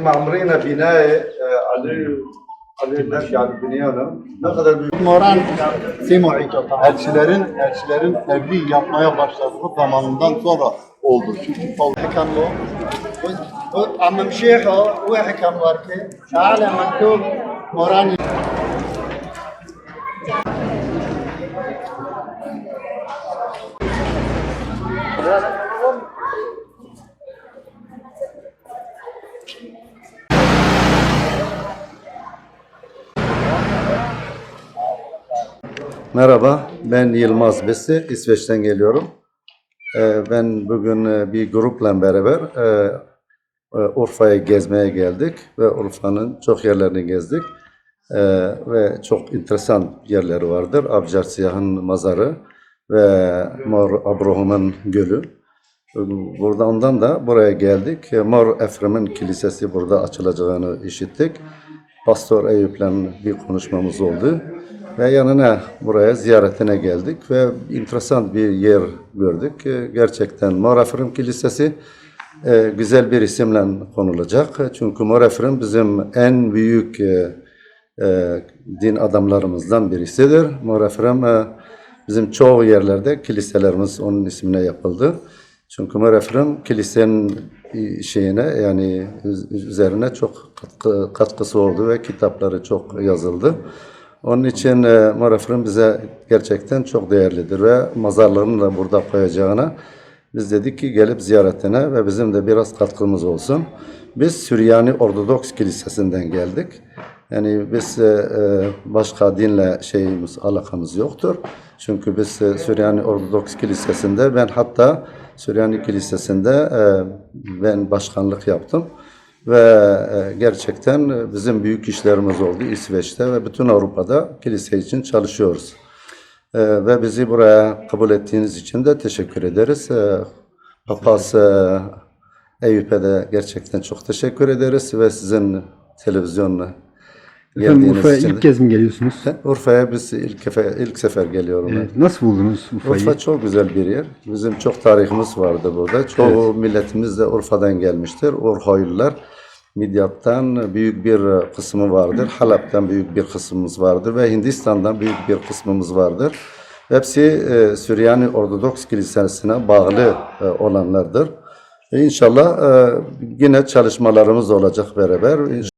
معمرين بناء آه، عليه عليه نفي على بنيانه ne kadar büyük Moran Simu'u elçilerin elçilerin evli yapmaya başladığı zamanından sonra oldu. Çünkü حكم له عم مشيخه هو حكم وركي تعالى مكتوب موران Merhaba, ben Yılmaz Besi, İsveç'ten geliyorum. Ee, Ben bugün e, bir grupla beraber e, e, Urfa'ya gezmeye geldik ve Urfa'nın çok yerlerini gezdik. Ee, Ve çok enteresan yerleri vardır. Abjar Siyah'ın mazarı ve Mor Abrohum'un gölü. Burada ondan da buraya geldik. Mor Efrem'in kilisesi burada açılacağını işittik. Pastor Eyüp'le bir konuşmamız oldu. Ve yanına buraya ziyaretine geldik ve enteresan bir yer gördük. Ee, Gerçekten Mor Efrem Kilisesi e, güzel bir isimle konulacak. Çünkü Mor Efrem bizim en büyük e, e, din adamlarımızdan birisidir. Mor Efrem e, bizim çoğu yerlerde kiliselerimiz onun ismine yapıldı. Çünkü Mor Efrem kilisenin e, şeyine yani üz- üzerine çok katkı, katkısı oldu ve kitapları çok yazıldı. Onun için e, Efrem bize gerçekten çok değerlidir ve mazarlarını da burada koyacağına biz dedik ki gelip ziyaretine ve bizim de biraz katkımız olsun. Biz Süryani Ortodoks Kilisesi'nden geldik. Yani biz e, e, başka dinle şeyimiz alakamız yoktur. Çünkü biz e, Süryani Ortodoks Kilisesi'nde ben hatta Süryani Kilisesi'nde e, ben başkanlık yaptım ve e, gerçekten bizim büyük işlerimiz oldu İsveç'te ve bütün Avrupa'da kilise için çalışıyoruz. E, ve bizi buraya kabul ettiğiniz için de teşekkür ederiz. E, Papaz Eyüp'e de gerçekten çok teşekkür ederiz ve sizin televizyonla Efendim Urfa'ya için ilk kez mi geliyorsunuz? Urfa'ya biz ilk, sefer, ilk sefer geliyorum. Evet, nasıl buldunuz Urfa'yı? Urfa çok güzel bir yer. Bizim çok tarihimiz vardı burada. Çoğu milletimiz de Urfa'dan gelmiştir. Urhoylular. Midyat'tan büyük bir kısmı vardır. Halep'ten büyük bir kısmımız vardır ve Hindistan'dan büyük bir kısmımız vardır. Hepsi e, Süryani Ortodoks Kilisesi'ne bağlı e, olanlardır. E, İnşallah e, yine çalışmalarımız olacak beraber.